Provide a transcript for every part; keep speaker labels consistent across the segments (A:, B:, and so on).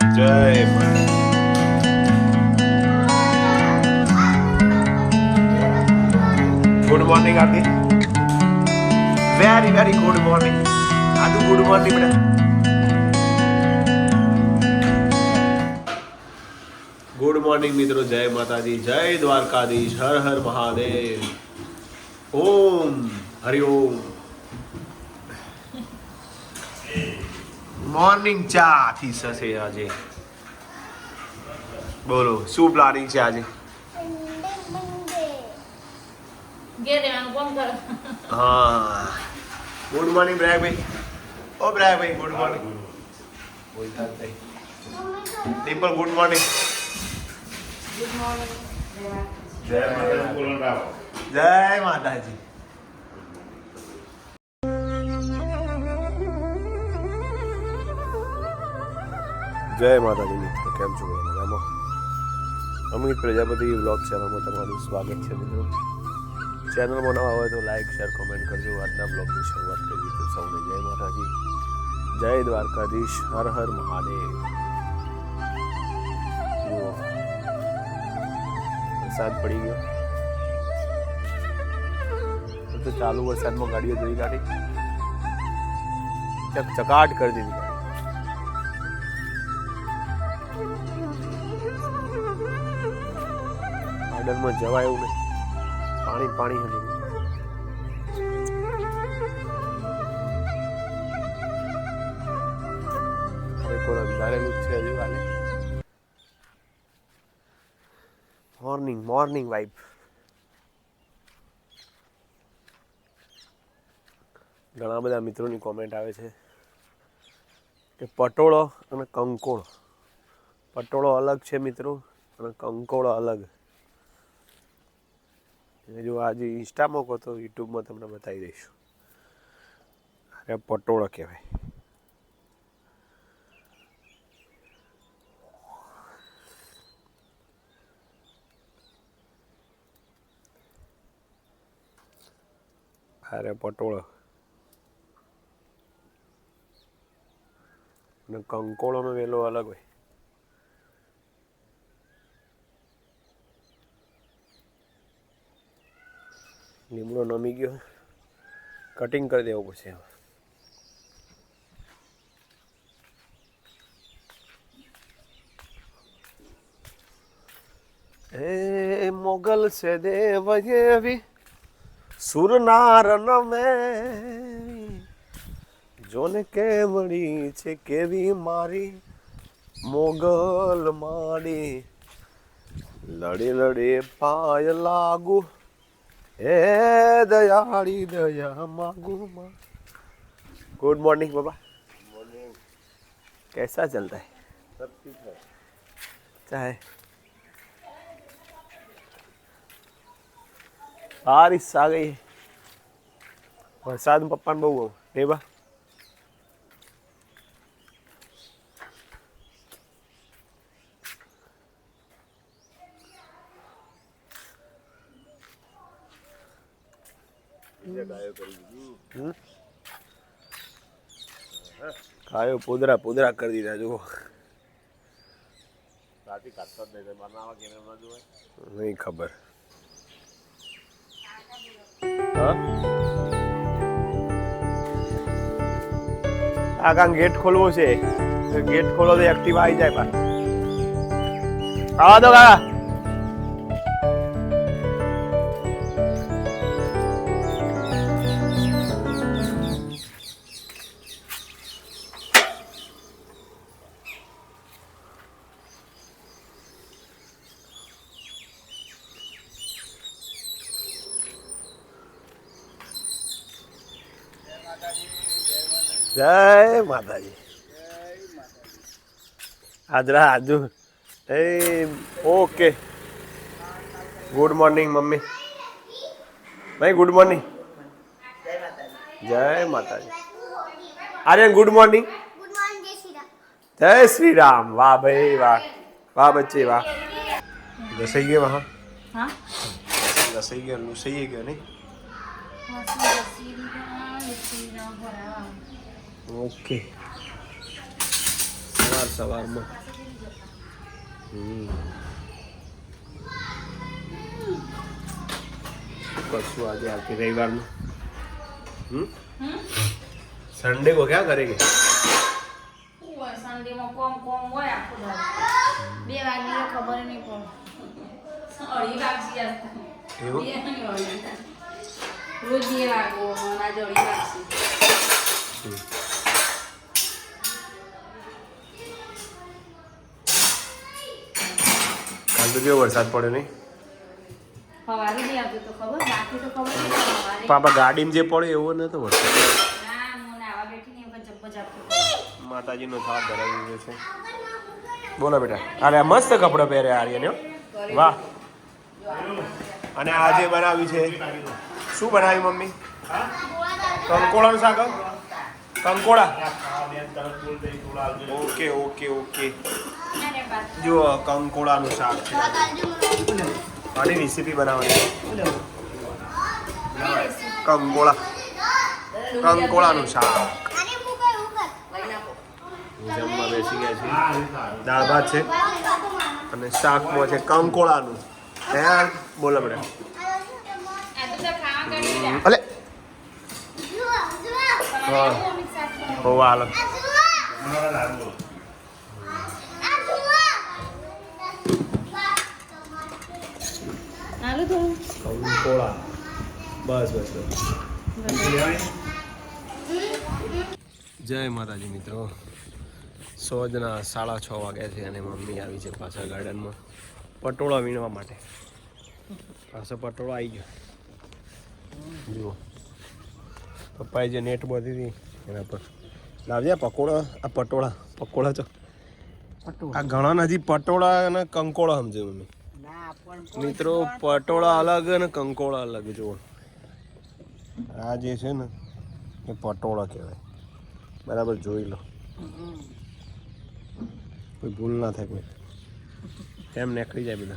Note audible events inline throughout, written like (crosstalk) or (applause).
A: જય માતા good morning Aarti very very good morning આદુ ગુડ મોર્નિંગ બેટા ગુડ મોર્નિંગ મિત્રો જય માતાજી જય દ્વારકાધીશ હર હર મહાદેવ ઓમ હરિ ઓમ મોર્નિંગ ચા થી થશે આજે. બોલો શું પ્લાનિંગ છે આજે? હા. ગુડ મોર્નિંગ બ્રાયભાઈ ઓ બ્રાય ભાઈ good morning Dimple good morning
B: good morning
A: જય માતાજી જય માતાજી. જય માતાજી મિત્રો, કેમ છો બધા મજામાં? અમિત પ્રજાપતિ વ્લોગ ચેનલમાં તમારું સ્વાગત છે મિત્રો. ચેનલમાં નવા હોય તો લાઈક, શેર, કોમેન્ટ કરજો. આજના બ્લોગની શરૂઆત કરીએ તો સૌને જય માતાજી. જય દ્વારકાધીશ, હર હર મહાદેવ. જુઓ. વરસાદ પડી ગયો. તો તો ચાલુ વરસાદમાં ગાડીઓ જોઈ કાઢી ચક, ચકાટ કરી દીધી. ગાર્ડનમાં જવાય એવું નહીં. પાણી પાણી હતું હજુ હાલે મોર્નિંગ મોર્નિંગ વાઇફ ઘણા બધા મિત્રોની કોમેન્ટ આવે છે કે પટોળો અને કંકોળો. પટોળો અલગ છે મિત્રો, અને કંકોળો અલગ. જો આજે ઇન્સ્ટામાં કહો તો યુટ્યુબમાં તમને બતાવી દઈશું. અરે પટોળો કહેવાય. અરે પટોળો. અને કંકોળોનો વેલો અલગ હોય. લીમડો નમી ગયો. કટિંગ કરી દેવું પડશે હે મોગલ છે દેવ જેવી સુરનાર નમે. જોને કેવડી છે કેવી મારી મોગલ માડી. લડે લડે પાય લાગુ. હે દયાળી દયા मांगू माँ गुड मॉर्निंग बाबा कैसा चलता है
C: सब ठीक है
A: चाहे बारिश आ गई है વરસાદ પપ્પાને બહુ બહુ એ બા કાયો પોદરા પોદરા કરી દીધા જુઓ
C: રાતે કાઢતો જ નહીં બનાવવા કેમેરા ન જોવાય
A: નહીં ખબર હા આ કાં ગેટ ખોલવો છે ગેટ ખોલો તો એક્ટિવ આવી જાય પાછું આવા દો કાકા જય માતાજી. હાજરા હાજુ એ ઓકે. Good morning mummy. ભાઈ ગુડ મોર્નિંગ જય માતાજી. Aryan good morning
D: good morning જય શ્રી રામ.
A: જય શ્રી રામ વાહ ભાઈ વાહ. વાહ બચ્ચે વાહ. રસોઈ ગયો વહાં.
B: હા?
A: રસોઈ ગયો રસોઈ ગયો નહીં? ઓકે. સવાર સવારમાં. કરશું આજે આવતી રવિવારમાં. સન્ડે કો
B: ક્યાં કરેગે સન્ડે કોમ કોમ હોય બે વાગે ખબર નહીં પડે. રોજ બે વાગો આજે અઢી વાગશે.
A: કાલ તો કેવો વરસાદ પડ્યો નહીં? પાપા ગાડીમાં જે પડ્યો એવો નતો વરસાદ. માતાજીનો થાળ ધરાવી ગયો છે. બોલો બેટા અરે મસ્ત કપડાં પહેરે આર્યને હો. વાહ. અને આજે બનાવ્યું છે શું બનાવ્યું મમ્મી? કંકોળાનું શાક કંકોળા. Okay okay okay. જુઓ કંકોળાનું શાક છે. આની રેસીપી બનાવવાની. કંકોળા કંકોળાનું શાક. જમવા બેસી ગયા છે દાળ ભાત છે. અને શાકમાં છે કંકોળાનું હે, બોલો
B: રહ્યા
A: અલે. હા.
B: આવું અમિત શાક બનાવ્યું?
A: હો હાલો.
B: આલુ થોડું
A: કંકોળા બસ બસ બસ. જય માતાજી મિત્રો. સોજના સાડા છ વાગ્યા છે અને મમ્મી આવી છે પાછા ગાર્ડનમાં પટોળા વીણવા માટે. પાછો પટોળો આવી ગયો. જુઓ. પપ્પાએ જે નેટ બાંધી હતી એના પર લાવજે આ પકોડા. આ પટોળા પકોડા ચો આ ઘણા નથી પટોળા અને કંકોળા સમજે મમ્મી. મિત્રો, પટોળા અલગ અને કંકોળા અલગ, જુઓ. આ જે છે ને, એ પટોળા કહેવાય. બરાબર જોઈ લો. કોઈ ભૂલ ના થાય કોઈ. કેમ નીકળી જાય બધા.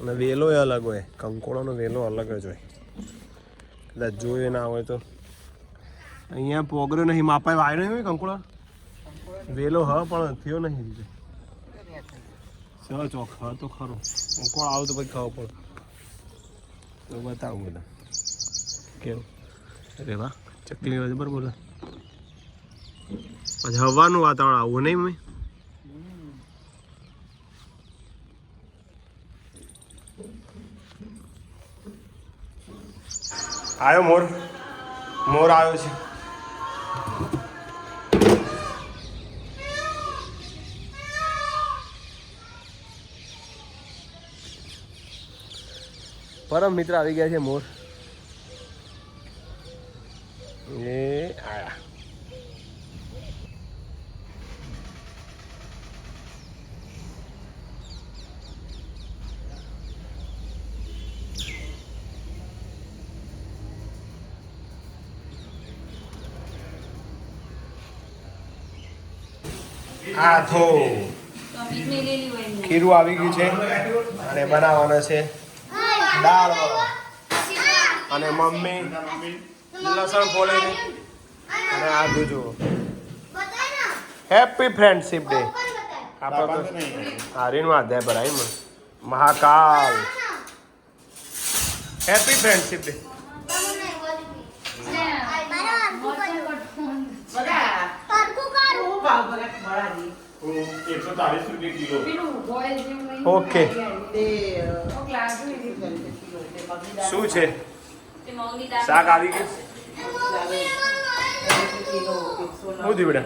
A: અને વેલો એ અલગ હોય. કંકોળાનો વેલો અલગ જ હોય. કદાચ જોયે ના હોય તો. અહીંયા પોગરો નહીં માપાય વાયરો નહીં હોય કંકોળા? વેલો હ, પણ થયો નહીં રીતે ચલો ચોક હ તો ખરો. કોણ આવું તો પછી ખાવ પડે. તો બતાવું બધા. કેવું? અરે વાહ, ચકલી હોય બરાબર પછી હવાનું વાતાવરણ આવું નહીં મેં આવ્યો મોર? મોર આવ્યો છે. પરમ મિત્ર આવી ગયા છે મોર. એ આયા. આ થો
B: તો અમિત મેં લેલી હોય એમને.
A: ખીરું આવી ગયું છે અને બનાવવાનું છે. દાળ અને મમ્મી. લસણ ફોલે છે. અને આ જુઓ. હેપી ફ્રેન્ડશિપ ડે આપણે તો હારીનું આધ્યાય ભરાય મને મહાકાલ. હેપી ફ્રેન્ડશિપ ડે
C: એકસો
A: ઓકે. શું છે. શાક આવી ગયું? શું થયું બેટા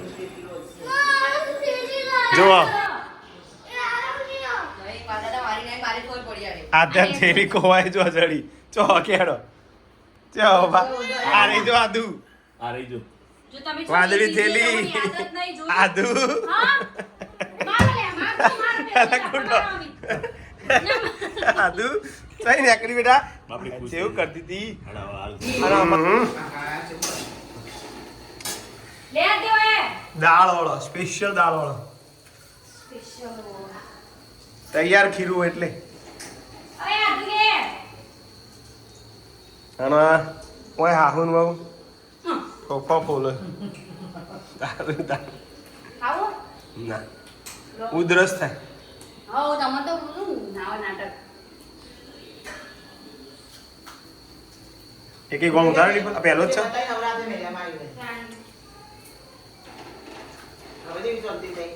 A: જોવા આધ્યા થેલી કોવાય જો જડી. ચો કેડો. ચો બા. આ રહી જો આદુ
C: આ રહી જો.
A: વાદળી થેલી. આદુ.
B: હા? મારો લે, મારો, મારો લે,
A: અલા, કુંડો. આદુ. સહી નેકડી બેટા.
C: સેવ
A: કરતી હતી. દાળ વાળો સ્પેશિયલ દાળ વાળો તૈયાર ખીરું એટલે.
B: હા
A: અને ઓય હાહુન બહુ ફોફા ફૂલ તારું તાર
B: આવો
A: ના ઉધરસ થાય
B: હવ તમે તો બોલું નાવા નાટક
A: એક એક ગોમ ઉધારણી પણ પહેલો જ છે
D: બધાય નવરાત્રી મેળામાં આવી હવે જેવી ચાલતી થઈ.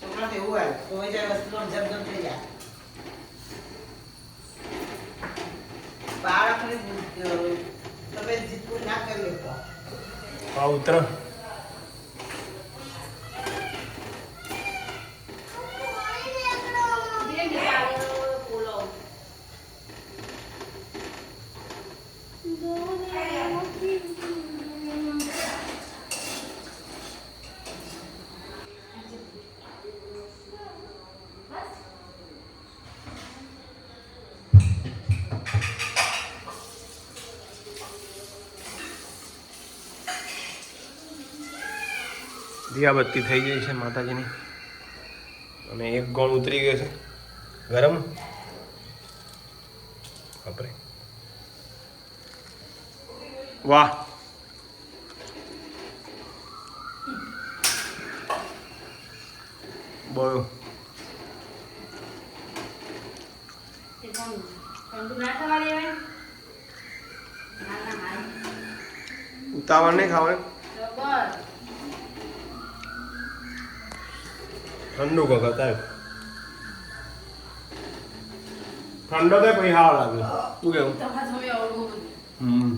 D: છોકરાને તો એવું હોય, કોઈ જાય વસ્તુ જમ જમ થઈ જાય. બાળકને તમે જીતવું ના કરી શકો.
A: ઉતર દિયાબત્તી થઈ ગઈ છે માતાજીની. અને એક ગોળ ઉતરી ગયો છે. ગરમ? બાપરે. વાહ. બોલો. ઉતાવળ નહીં ખાવાનું? ઠંડુ કગર થાય ઠંડો તો પછી હાવ લાગે. શું કેવું?
B: તમે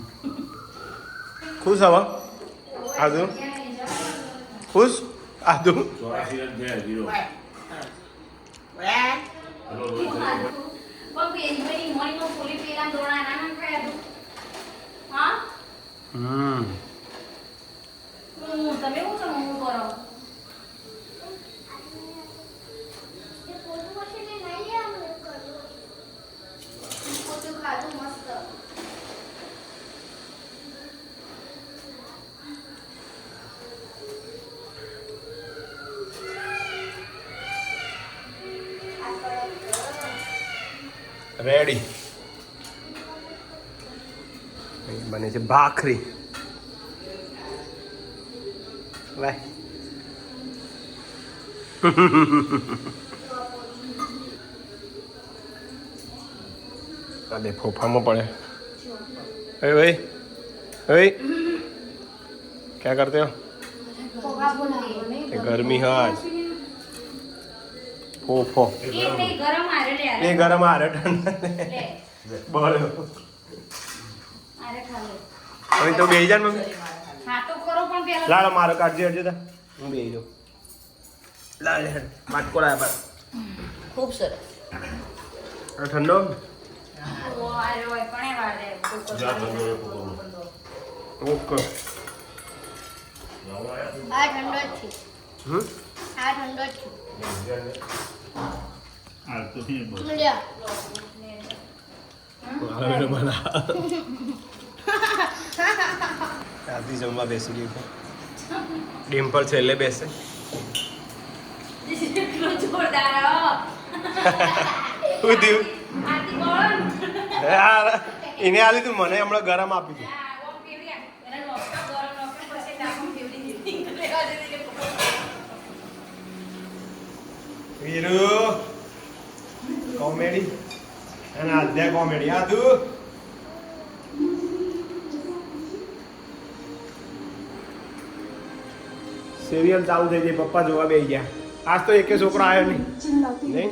A: ખુશ હવે? આદુ? ખુશ? આદુ?
C: ચોરાસી રન થયા zero.
D: હોય. હા. હોય.
C: હલો, રોહિત ભાઈ.
B: પણ પેલી પેલી મોઈનો ફૂલી પેલા દોણા ના ના ખાયા તું હા
A: હમ
B: હું તમે શું તમે હું કરો
A: રેડી બને છે ભાખરી. લે. અરે ફોફામાં પડે. હે ભાઈ? ભાઈ? ક્યાં
B: કરતે હો? ગરમી હા લે
A: એ ગરમ આરે ઠંડા
B: લે.
A: બોલો.
B: આરે ખા લે
A: હવે તો બેહી જા ને મમ્મી.
B: હા તો કરો પણ પેલા.
A: લાડ મારો કાઢજે હરજે તા. હું બેહી જાઉં. લાડ. હેડ માટકો લાય પર
B: ખૂબ સરસ.
A: ઠંડો? ઓકે.
E: આ ઠંડો છે.
A: હમ?
E: આ ઠંડો જ છે.
C: આ તો નહીં બસ.
E: લ્યો
A: મારે. બના રાતી (laughs) જમવા બેસી ગયું છે. ડિમ્પલ છેલ્લે બેસે. (laughs) એને આલી તું મને હમણાં ગરમ આપી તું
B: આ ઓમ પીવડી આ. એને નોકર ગરમ નોકર પછી ડાકું પીવડી દીધી. લેવા દે દીધી.
A: વીરુ. કોમેડી અને આધ્યા કોમેડી આ તું સિરિયલ ચાલુ થઈ ગઈ. પપ્પા જોવા બે ગયા. આજ તો એકે છોકરો આવ્યો નહીં. નહીં?